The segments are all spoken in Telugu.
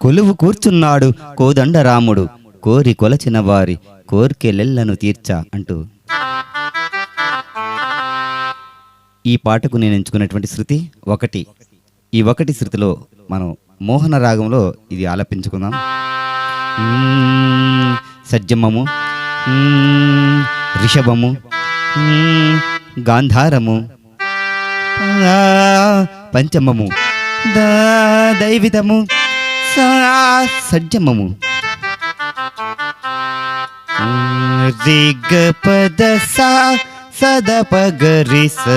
కొలువు కూర్చున్నాడు కోదండరాముడు. కోరి కొలచిన వారి కోర్కెలెల్లను తీర్చా అంటూ. ఈ పాటకు నేను ఎంచుకున్నటువంటి శృతి ఒకటి. ఈ ఒకటి శృతిలో మనం మోహన రాగంలో ఇది ఆలపించుకుందాం. సజ్జమము. రిషభము. గాంధారము. పంచమము. దైవితము సా సజ్జమము. రిగ పద సా సద పగరి స.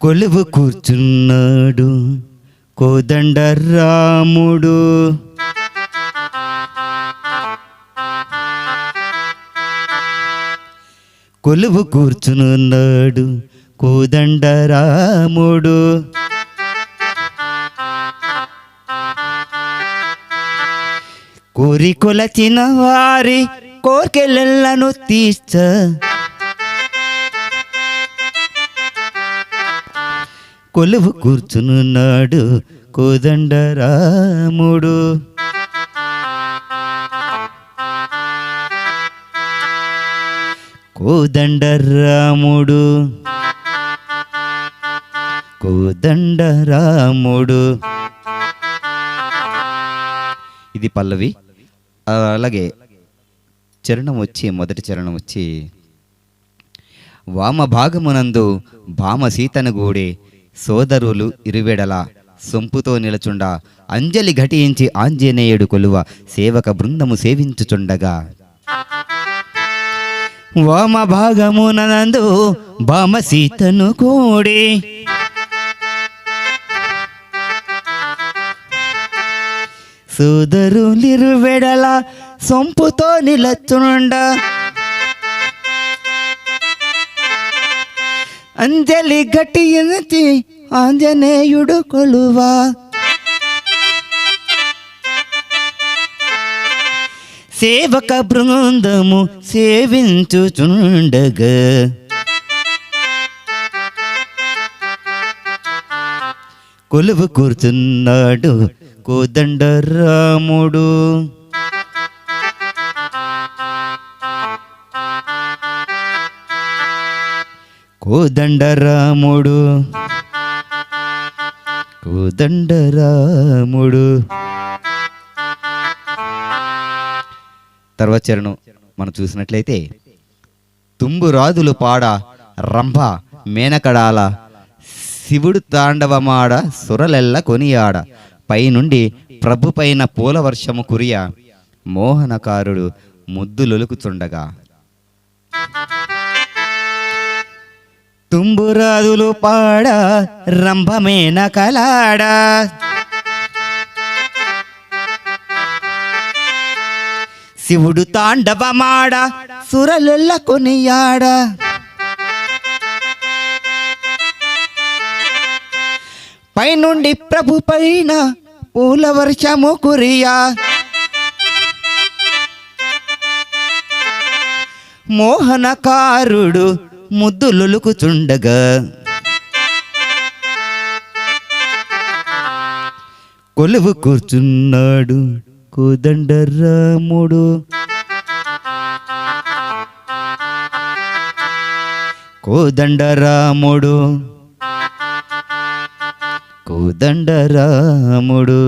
కొలువు కూర్చున్నాడు కోదండ రాముడు కొలువు కూర్చునున్నాడు కోదండ రాముడు కోరి కొలచిన వారి కోర్కెలెల్లను తీర్చ కొలువు కూర్చునున్నాడు కోదండరాముడు కోదండరాముడు కోదండరాముడు ఇది పల్లవి. అలాగే చరణం వచ్చి మొదటి చరణం వచ్చి వామ భాగమునందు భామ సీతను గూడే సోదరులు ఇరువెడల సొంపుతో నిలచుండా. అంజలి ఘటించి ఆంజనేయుడు కొలువ సేవక బృందము సేవించుచుండగా. వామ భాగమునందు భామ సీతను కూడి. సోదరులిరువెడల సొంపుతో నిలచుండ. అంజలి గట్టించి ఆంజనేయుడు కొలువా. సేవక బృందము సేవించుచుండగా. కొలువు కూర్చున్నాడు కోదండ కోదండరాముడు. కోదండరాముడు. తర్వాత చరణం మనం చూసినట్లయితే తుంబు రాజులు పాడ రంభ మేనకడాల శివుడు తాండవమాడ సురలెల్ల కొనియాడ పైనుండి ప్రభు పైన పూల వర్షము కురియ మోహనకారుడు ముద్దులొలుకుచుండగా తుంబురాదులు పాడ రంభమేన కలాడా. శివుడు తాండవమాడ సురలెల్ల కొనియాడ. పైనుండి ప్రభు పైన పూల వర్షము కురియా. మోహనకారుడు ముద్దులొలుకుచుండగా కొలువు కూర్చున్నాడు కోదండ రాముడు కోదండ రాముడు కోదండ రాముడు